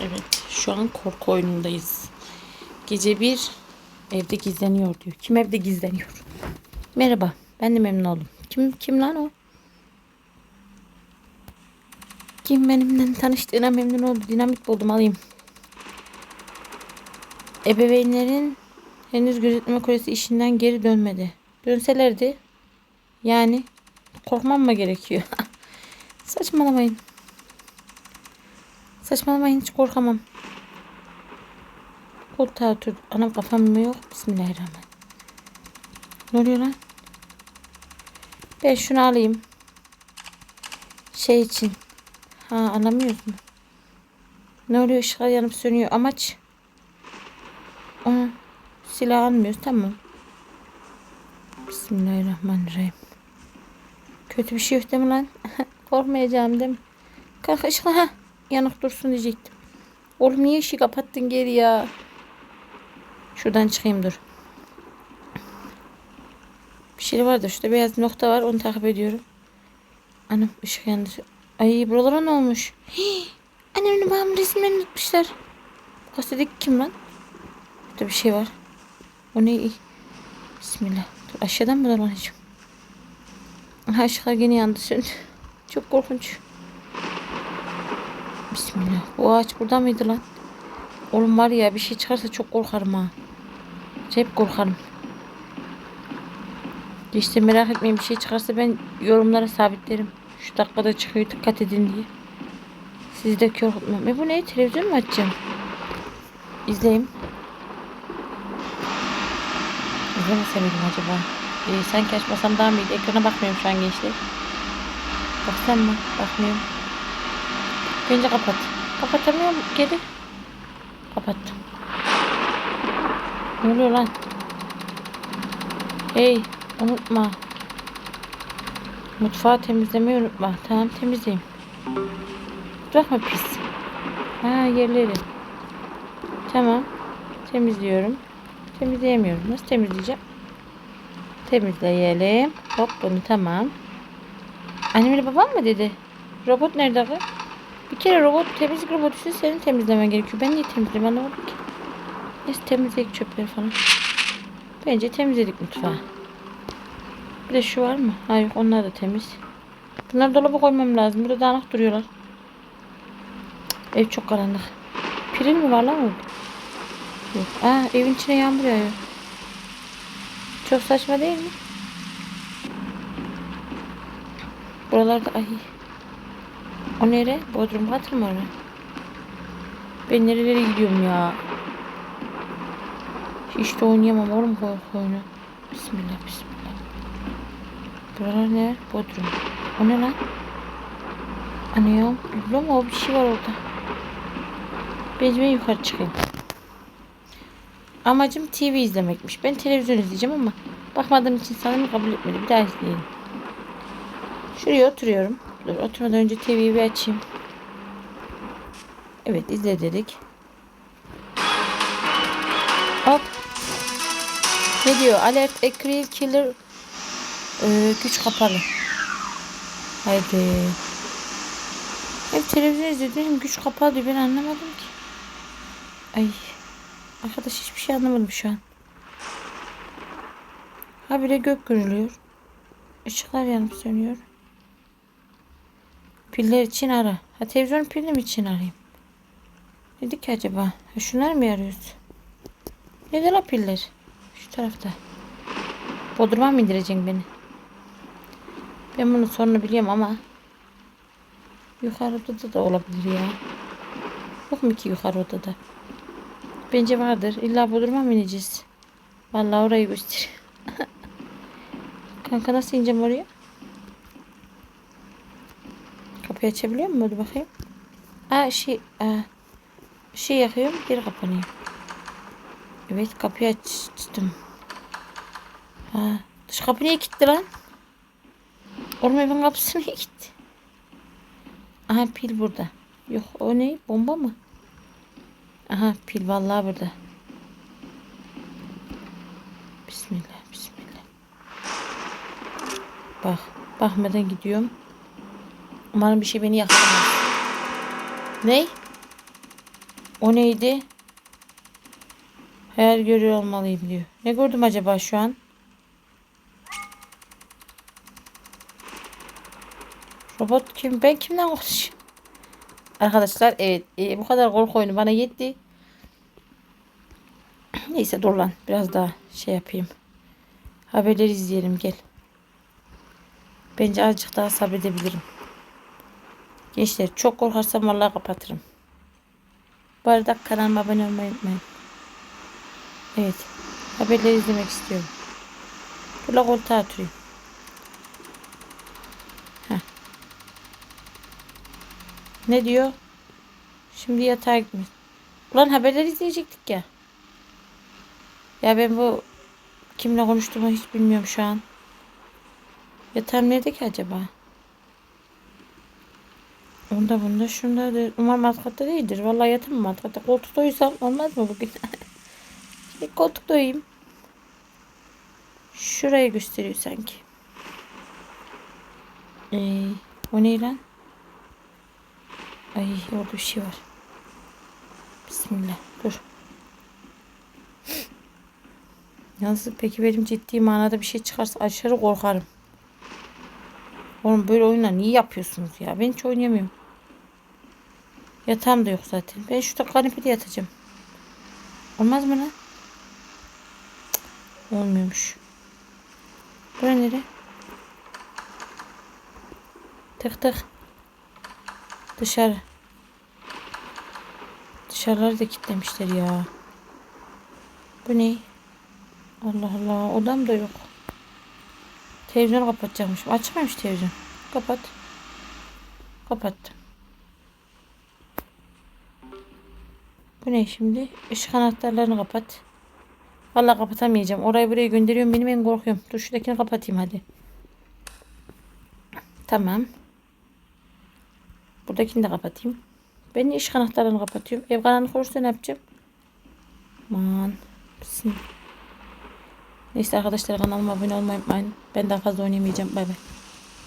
Evet, şu an korku oyunundayız. Gece bir evde gizleniyor diyor. Kim evde gizleniyor? Merhaba, ben de memnun oldum. Kim kim lan o? Kim benimle tanıştığına memnun oldu. Dinamit buldum alayım. Ebeveynlerin henüz gözetleme kulesi işinden geri dönmedi. Dönselerdi yani korkmam mı gerekiyor? Saçmalamayın. Saçmalamayın hiç korkamam. Koltuğa otur. Anam kafam yok? Bismillahirrahmanirrahim. Ne oluyor lan? Ben şunu alayım. Şey için. Ha anlamıyoruz mu? Ne oluyor? Işıklar yanıp sönüyor. Amaç? Aa, silah almıyoruz. Tamam. Bismillahirrahmanirrahim. Kötü bir şey yok değil mi lan? Korkmayacağım değil mi? Kalk ışıkla ha. Yanık dursun diyecektim. Oğlum niye ışığı kapattın geri ya? Şuradan çıkayım dur. Bir şey var da şurada beyaz nokta var onu takip ediyorum. Anam ışık yandı. Ay buralara ne olmuş? Hii, annemin babamın resimlerini tutmuşlar. Gazetedeki kim lan? Burada bir şey var. O ne? Bismillah. Dur aşağıdan mı dolanacağım? Işıklar gene yandı söndü. Çok korkunç. Bismillah. Bu ağaç burada mıydı lan? Oğlum var ya bir şey çıkarsa çok korkarım ha. Hep korkarım. İşte merak etmeyin bir şey çıkarsa ben yorumlara sabitlerim. Şu dakikada çıkıyor dikkat edin diye. Sizi de korkutmam. E bu ne? Televizyon mu açacağım? İzleyeyim. İzlemesem miydim acaba? Ee, sanki açmasam daha mıydı? Ekrana bakmıyorum şu an gençler. Baksam mı? Bakmıyorum. Bence kapat. Kapatamıyorum geri. Kapattım. Ne oluyor lan? Hey unutma. Mutfağı temizlemeyi unutma. Tamam temizleyeyim. Mutfak mı pis? Ha yerleri. Tamam. Temizliyorum. Temizleyemiyorum. Nasıl temizleyeceğim? Temizleyelim. Hop bunu tamam. Annemle babam mı dedi? Robot nerede abi? Bir kere robot temizlik robotu ise senin temizlemen gerekiyor. Ben niye temizleyeyim anlamadım ki. Neyse temizledik çöpleri falan. Bence temizledik mutfağı. Bir de şu var mı? Hayır onlar da temiz. Bunları dolaba koymam lazım. Burada dağınık duruyorlar. Ev çok karanlık. Piril mi var lan orada? Yok. Aa evin içine yağmur yağıyor. Çok saçma değil mi? Buralarda ay. O nere? Bodrum katı mı orası? Ben nerelere gidiyorum ya? Hiç de oynayamam oğlum korku oyunu. Bismillah bismillah. Buralar ne? Bodrum. O ne lan? Anne ya. Musun? O bir şey var orada. Bence ben yukarı çıkayım. Amacım TV izlemekmiş. Ben televizyon izleyeceğim ama bakmadığım için sanırım kabul etmedi. Bir daha izleyelim. Şuraya oturuyorum. Dur oturmadan önce TV'yi bir açayım. Evet izle dedik. Hop. Ne diyor? Alert Acryl Killer ee, güç kapalı. Haydi. Hem televizyon izledim güç kapalı diyor. Ben anlamadım ki. Ay. Arkadaş hiçbir şey anlamadım şu an. Habire gök gürülüyor. Işıklar yanıp sönüyor. Piller için ara. Ha televizyon pilini mi için arayayım? Dedik ki acaba? Ha, şunlar mı arıyoruz? Nerede la piller? Şu tarafta. Bodrum'a mı indireceksin beni? Ben bunun sonunu biliyorum ama yukarı odada da olabilir ya. Yok mu ki yukarı odada? Bence vardır. İlla Bodrum'a mı ineceğiz? Vallahi orayı göster. Kanka nasıl ineceğim oraya? Kapıyı açabiliyor muyum? Hadi bakayım. Aa şey, aa, şey yakıyorum geri kapanıyor. Evet kapıyı açtım. Ha, dış kapı niye gitti lan? Oğlum evin kapısı niye gitti? Aha pil burada. Yok o ne? Bomba mı? Aha pil vallahi burada. Bismillah bismillah. Bak bakmadan gidiyorum. Umarım bir şey beni yakalamaz. Ne? O neydi? Hayal görüyor olmalıyım diyor. Ne gördüm acaba şu an? Robot kim? Ben kimden konuşuyorum? Arkadaşlar evet e, bu kadar korku oyunu bana yetti. Neyse dur lan biraz daha şey yapayım. Haberleri izleyelim gel. Bence azıcık daha sabredebilirim. Gençler çok korkarsam vallahi kapatırım. Bu arada kanalıma abone olmayı unutmayın. Evet. Haberleri izlemek istiyorum. Burada koltuğa oturayım. Heh. Ne diyor? Şimdi yatağa gitmiş. Ulan haberleri izleyecektik ya. Ya ben bu kimle konuştuğumu hiç bilmiyorum şu an. Yatağım nerede ki acaba? Onda bunda şunda da umarım alt katta değildir. Vallahi yatamam alt katta. Koltukta uyusam olmaz mı bugün? Şimdi koltukta uyuyayım. Şurayı gösteriyor sanki. Ee, o ne lan? Ay orada bir şey var. Bismillah. Dur. Yalnız peki benim ciddi manada bir şey çıkarsa aşırı korkarım. Oğlum böyle oyunlar niye yapıyorsunuz ya? Ben hiç oynayamıyorum. Yatağım da yok zaten. Ben şurada kanepede yatacağım. Olmaz mı lan? Cık, Olmuyormuş. Bura nere? Tık tık. Dışarı. Dışarıları da kilitlemişler ya. Bu ne? Allah Allah. Odam da yok. Televizyonu kapatacakmışım. Açık mıymış televizyon? Kapat. Kapattım. Bu ne şimdi? Işık anahtarlarını kapat. Vallahi kapatamayacağım. Orayı buraya gönderiyorum. Benim en korkuyorum. Dur şuradakini kapatayım hadi. Tamam. Buradakini de kapatayım. Ben de ışık anahtarlarını kapatıyorum. Ev karanlık olursa ne yapacağım? Aman. Neyse arkadaşlar kanalıma abone olmayı unutmayın. Ben daha fazla oynayamayacağım. Bay bay.